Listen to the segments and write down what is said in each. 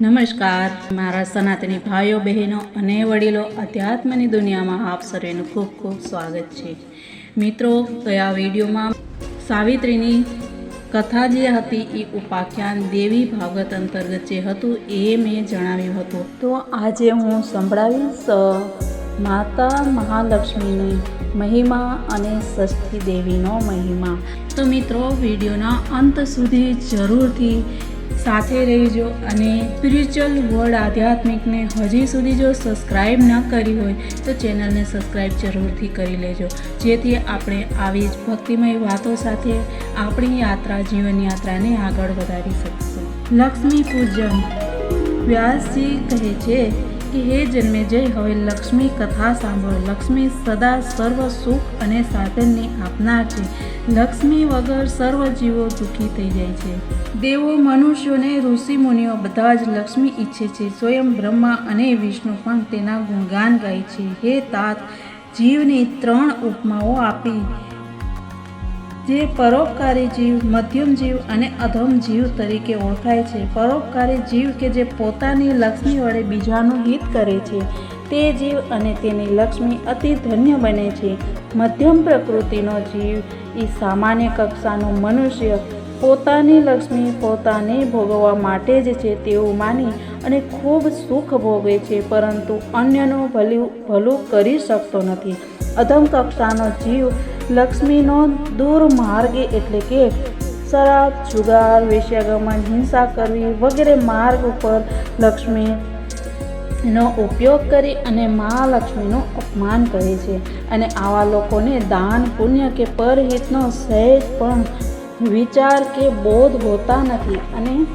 નમસ્કાર. મારા સનાતની ભાઈઓ, બહેનો અને વડીલો, અધ્યાત્મની દુનિયામાં આપ સર્વેનું ખૂબ ખૂબ સ્વાગત છે. મિત્રો ગયા વિડીયોમાં સાવિત્રીની કથા જે હતી એ ઉપાખ્યાન દેવી ભાગવત અંતર્ગત જે હતું એ મેં જણાવ્યું હતું. તો આજે હું સંભળાવીશ માતા મહાલક્ષ્મીની મહિમા અને ષષ્ઠી દેવીનો મહિમા. તો મિત્રો, વિડીયોના અંત સુધી જરૂરથી સાથે રહેજો અને સ્પિરિચ્યુઅલ વર્ડ આધ્યાત્મિકને હજી સુધી જો સબસ્ક્રાઈબ ન કરી હોય, તો ચેનલને સબસ્ક્રાઈબ જરૂરથી કરી લેજો. જેથી આપણે આવી જ ભક્તિમય વાતો સાથે આપણી યાત્રા, જીવન યાત્રાને આગળ વધારી શકીશું. લક્ષ્મી પૂજન. વ્યાસજી કહે છે કે, હે જન્મે જય હવે લક્ષ્મી કથા સાંભળો. લક્ષ્મી સદા સર્વ સુખ અને સાધનની આપનાર છે. લક્ષ્મી વગર સર્વ જીવો દુઃખી થઈ જાય છે. દેવો, મનુષ્યોને ઋષિ મુનિઓ બધા જ લક્ષ્મી ઈચ્છે છે. સ્વયં બ્રહ્મા અને વિષ્ણુ પણ તેના ગુણગાન ગાય છે. હે તાત, જીવની ત્રણ ઉપમાઓ આપી. જે પરોપકારી જીવ, મધ્યમ જીવ અને અધમ જીવ તરીકે ઓળખાય છે. પરોપકારી જીવ કે જે પોતાની લક્ષ્મી વડે બીજાનું હિત કરે છે. તે જીવ અને તેની લક્ષ્મી અતિ ધન્ય બને છે. મધ્યમ પ્રકૃતિનો જીવ એ સામાન્ય કક્ષાનો મનુષ્ય પોતાની લક્ષ્મી પોતાને ભોગવવા માટે જ છે તેવું માની અને ખૂબ સુખ ભોગવે છે, પરંતુ અન્યનું ભલું ભલું કરી શકતો નથી. અધમ કક્ષાનો જીવ લક્ષ્મીનો દુર્માર્ગે એટલે કે શરાબ, જુગાર, વેશ્યાગમન, હિંસા કરવી વગેરે માર્ગ ઉપર લક્ષ્મીનો ઉપયોગ કરી અને મહાલક્ષ્મીનું અપમાન કરે છે. અને આવા લોકોને દાન, પુણ્ય કે પરહિતનો સહેજ પણ વિચાર કે બોધ હોતા નથી અને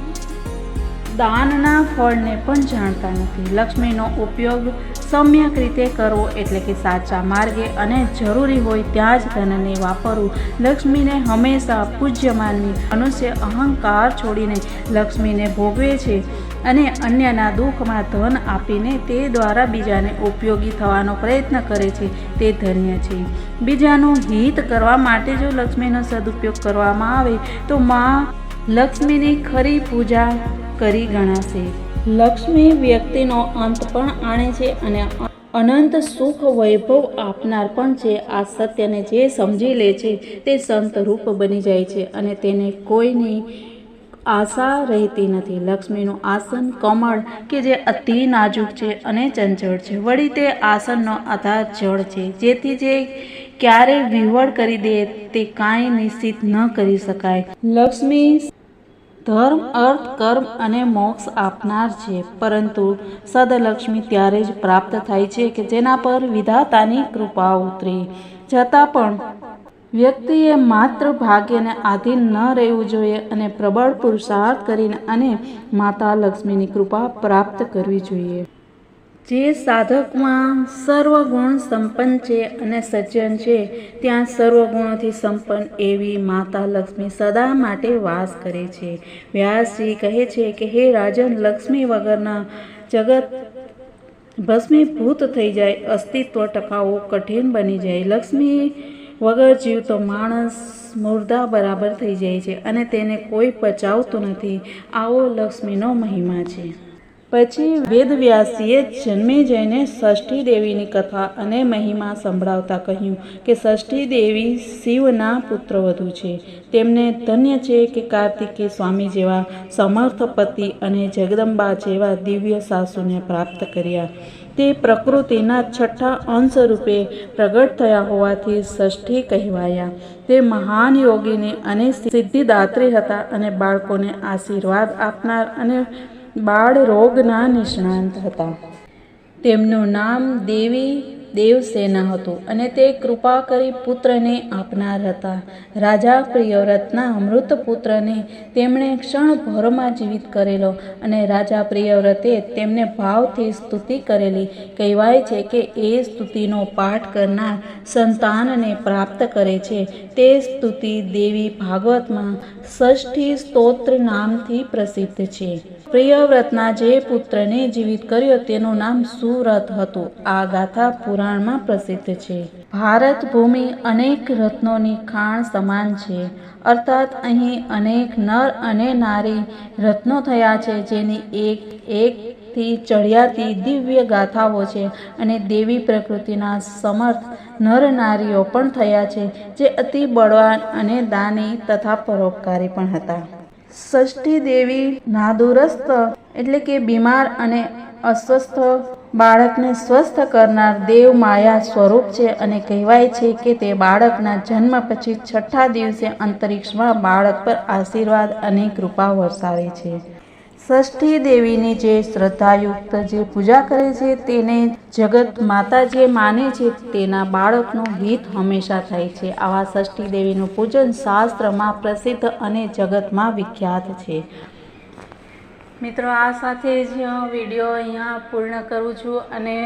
દાનના ફળને પણ જાણતા નથી. લક્ષ્મીનો ઉપયોગ સમ્યક રીતે કરવો એટલે કે સાચા માર્ગે અને જરૂરી હોય ત્યાં જ ધનને વાપરવું. લક્ષ્મીને હંમેશા પૂજ્ય માનવી મનુષ્ય અહંકાર છોડીને લક્ષ્મીને ભોગવે છે. અને અન્યના દુઃખમાં ધન આપીને તે દ્વારા બીજાને ઉપયોગી થવાનો પ્રયત્ન કરે છે, તે ધન્ય છે. બીજાનું હિત કરવા માટે જો લક્ષ્મીનો સદુપયોગ કરવામાં આવે, તો માં લક્ષ્મીની ખરી પૂજા કરી ગણાશે. લક્ષ્મી વ્યક્તિનો અંત પણ આણે છે અને અનંત સુખ વૈભવ આપનાર પણ છે. આ સત્યને જે સમજી લે છે, તે સંત રૂપ બની જાય છે અને તેને કોઈની આશા રહેતી નથી. લક્ષ્મીનું આસન કમળ કે જે અતિ નાજુક છે અને ચંચળ છે. વળી તે આસનનો આધાર જળ છે. જેથી જે ક્યારે વિવળ કરી દે તે કાંઈ નિશ્ચિત ન કરી શકાય. લક્ષ્મી ધર્મ, અર્થ, કર્મ અને મોક્ષ આપનાર છે. પરંતુ સદલક્ષ્મી ત્યારે જ પ્રાપ્ત થાય છે કે જેના પર વિધાતાની કૃપા ઉતરી. છતાં પણ વ્યક્તિએ માત્ર ભાગ્યને આધીન ન રહેવું જોઈએ અને પ્રબળ પુરુષાર્થ કરીને અને માતા લક્ષ્મીની કૃપા પ્રાપ્ત કરવી જોઈએ. જે સાધકમાં સર્વગુણ સંપન્ન છે અને સજ્જન છે, ત્યાં સર્વગુણોથી સંપન્ન એવી માતા લક્ષ્મી સદા માટે વાસ કરે છે. વ્યાસજી કહે છે કે, હે રાજન, લક્ષ્મી વગરના જગત ભસ્મીભૂત થઈ જાય, અસ્તિત્વ ટકાવવું કઠિન બની જાય. લક્ષ્મી વગર જીવતો માણસ મુર્દા બરાબર થઈ જાય છે અને તેને કોઈ પચાવતું નથી. આવો લક્ષ્મીનો મહિમા છે. પછી વેદવ્યાસીએ જન્મે જઈને ષષ્ઠી દેવીની કથા અને મહિમા સંભળાવતા કહ્યું કે ષષ્ઠી દેવી શિવના પુત્રવધુ છે. તેમને ધન્ય છે કે કાર્તિકે સ્વામી જેવા સમર્થ પતિ અને જગદંબા જેવા દિવ્ય સાસુને પ્રાપ્ત કર્યા. તે પ્રકૃતિના છઠ્ઠા અંશ રૂપે પ્રગટ થયા હોવાથી ષષ્ઠી કહેવાયા. તે મહાન યોગીની અને સિદ્ધિદાત્રી હતા અને બાળકોને આશીર્વાદ આપનાર અને બાળ રોગના નિષ્ણાંત હતા. તેમનું નામ દેવી દેવસેના હતું અને તે કૃપા કરી પુત્રને આપનાર હતા. રાજા પ્રિયવ્રતના અમૃત પુત્રને તેમણે ક્ષણભરમાં જીવિત કરેલો અને રાજા પ્રિયવ્રતે તેમને ભાવથી સ્તુતિ કરેલી. કહેવાય છે કે એ સ્તુતિનો પાઠ કરનાર સંતાનને પ્રાપ્ત કરે છે. તે સ્તુતિ દેવી ભાગવતમાં ષષ્ઠી સ્તોત્ર નામથી પ્રસિદ્ધ છે. પ્રિયવ્રતના જે પુત્રને જીવિત કર્યો તેનું નામ સુરથ હતું. આ ગાથા પુરાણમાં પ્રસિદ્ધ છે. ભારત ભૂમિ અનેક રત્નોની ખાણ સમાન છે. અર્થાત અહીં અનેક નર અને નારી રત્નો થયા છે, જેની એક, એકથી ચડિયાતી દિવ્ય ગાથાઓ છે અને દેવી પ્રકૃતિના સમર્થ નર નારીઓ પણ થયા છે, જે અતિ બળવાન અને દાની તથા પરોપકારી પણ હતા. ષષ્ઠી દેવી નાદુરસ્ત એટલે કે બીમાર અને અસ્વસ્થ. બાળકને સ્વસ્થ કરનાર દેવ માયા સ્વરૂપ છે અને કહેવાય છે કે તે બાળકના જન્મ પછી છઠ્ઠા દિવસે અંતરિક્ષમાં બાળક પર આશીર્વાદ અને કૃપા વરસાવે છે. ષષ્ઠી દેવીની જે શ્રદ્ધાયુક્ત જે પૂજા કરે છે, તેને જગત માતા જે માને છે, તેના બાળકનું હિત હંમેશા થાય છે. આવા ષષ્ઠી દેવીનું પૂજન શાસ્ત્રમાં પ્રસિદ્ધ અને જગતમાં વિખ્યાત છે. મિત્રો, આ સાથે જ વીડિયો અહીંયા પૂર્ણ કરું છું અને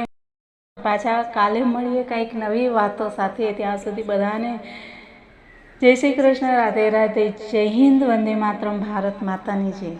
પાછા કાલે મળીએ કંઈક નવી વાતો સાથે. ત્યાં સુધી બધાને જય શ્રી કૃષ્ણ, રાધે રાધે. જય હિન્દ, વંદે માતરમ, ભારત માતાની જય.